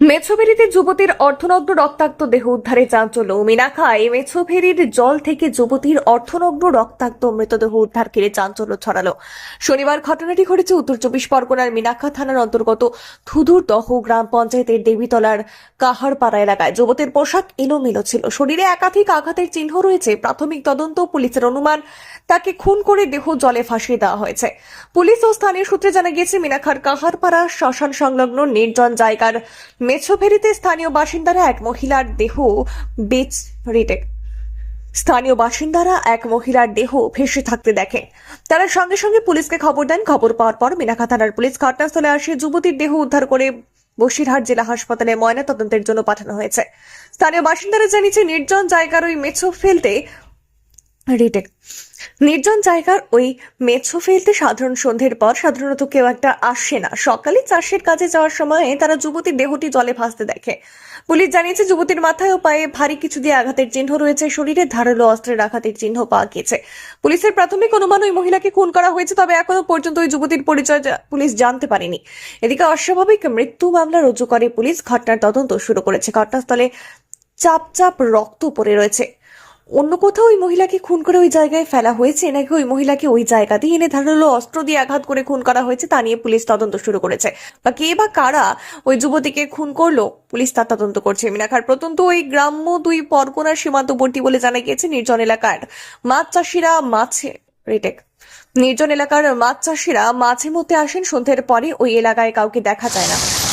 মেছোভেরিতে যুবতীর অর্ধনগ্ন রক্তাক্ত দেহ উদ্ধারে চাঞ্চল্য। মিনাখায় মেছোভেরির জল থেকে যুবতীর অর্ধনগ্ন রক্তাক্ত মৃতদেহ উদ্ধার ঘিরে চাঞ্চল্য ছড়ালো। শনিবার ঘটনাটি ঘটেছে উত্তর চব্বিশ পরগনার মিনাখা থানার অন্তর্গত থুদুর দহ গ্রাম পঞ্চায়েতের দেবীতলার কাহারপাড়া এলাকায়। যুবতীর পোশাক এলোমেলো ছিল। শরীরে একাধিক আঘাতের চিহ্ন রয়েছে। প্রাথমিক তদন্ত, পুলিশের অনুমান, তাকে খুন করে দেহ জলে ফাঁসিয়ে দেওয়া হয়েছে। পুলিশ ও স্থানীয় সূত্রে জানা গিয়েছে মিনাখার কাহারপাড়া শ্মশান সংলগ্ন নির্জন জায়গার মেছোভেরিতে স্থানীয় বাসিন্দারা এক মহিলার দেহ বেচ রিটেক স্থানীয় বাসিন্দারা এক মহিলার দেহ ভেসে থাকতে দেখে। তারা সঙ্গে সঙ্গে পুলিশকে খবর দেন। খবর পাওয়ার পর মিনাখা থানার পুলিশ ঘটনাস্থলে আসে। যুবতীর দেহ উদ্ধার করে বসিরহাট জেলা হাসপাতালে ময়না তদন্তের জন্য পাঠানো হয়েছে। স্থানীয় বাসিন্দারা জানিয়েছে, নির্জন জায়গার ওই মেছো ফেলতে রিটেক নির্জন জায়গার ওই মেছো ফেলতে সাধারণ সন্ধ্যের পর সাধারণত কেউ একটা আসে না। সকালে চাষের কাজে যাওয়ার সময় তারা যুবতীর দেহটি জলে ভাসতে দেখে। পুলিশ জানিয়েছে, যুবতীর মাথায় ও পায়ে ভারী কিছু দিয়ে আঘাতের চিহ্ন রয়েছে। শরীরে ধারালো অস্ত্রের আঘাতের চিহ্ন পাওয়া গেছে পুলিশের প্রাথমিক অনুমান ওই মহিলাকে খুন করা হয়েছে, তবে এখনও পর্যন্ত ওই যুবতীর পরিচয় পুলিশ জানতে পারেনি। এদিকে অস্বাভাবিক মৃত্যু মামলা রুজু করে পুলিশ। ঘটনার তদন্ত শুরু করেছে। ঘটনাস্থলে চাপ চাপ রক্ত পড়ে রয়েছে। অন্য কোথাও ওই মহিলাকে খুন করে ওই জায়গায় ফেলা হয়েছে? নাকি ওই মহিলাকে ওই জায়গাতেই এনে ধারালো, অস্ত্র দিয়ে আঘাত করে খুন করা হয়েছে, তা নিয়ে পুলিশ তদন্ত শুরু করেছে? বা কে বা কারা ওই যুবতীকে খুন করল? পুলিশ তার তদন্ত করছে। মিনাখার প্রত্যন্ত ওই গ্রাম্য দুই পরগনার সীমান্তবর্তী বলে জানা গিয়েছে, নির্জন এলাকার মাছ চাষিরা মাছে, রিটেক, নির্জন এলাকার মাছ চাষিরা মাঝে মধ্যে আসেন, সন্ধ্যের পরে ওই এলাকায় কাউকে দেখা যায় না।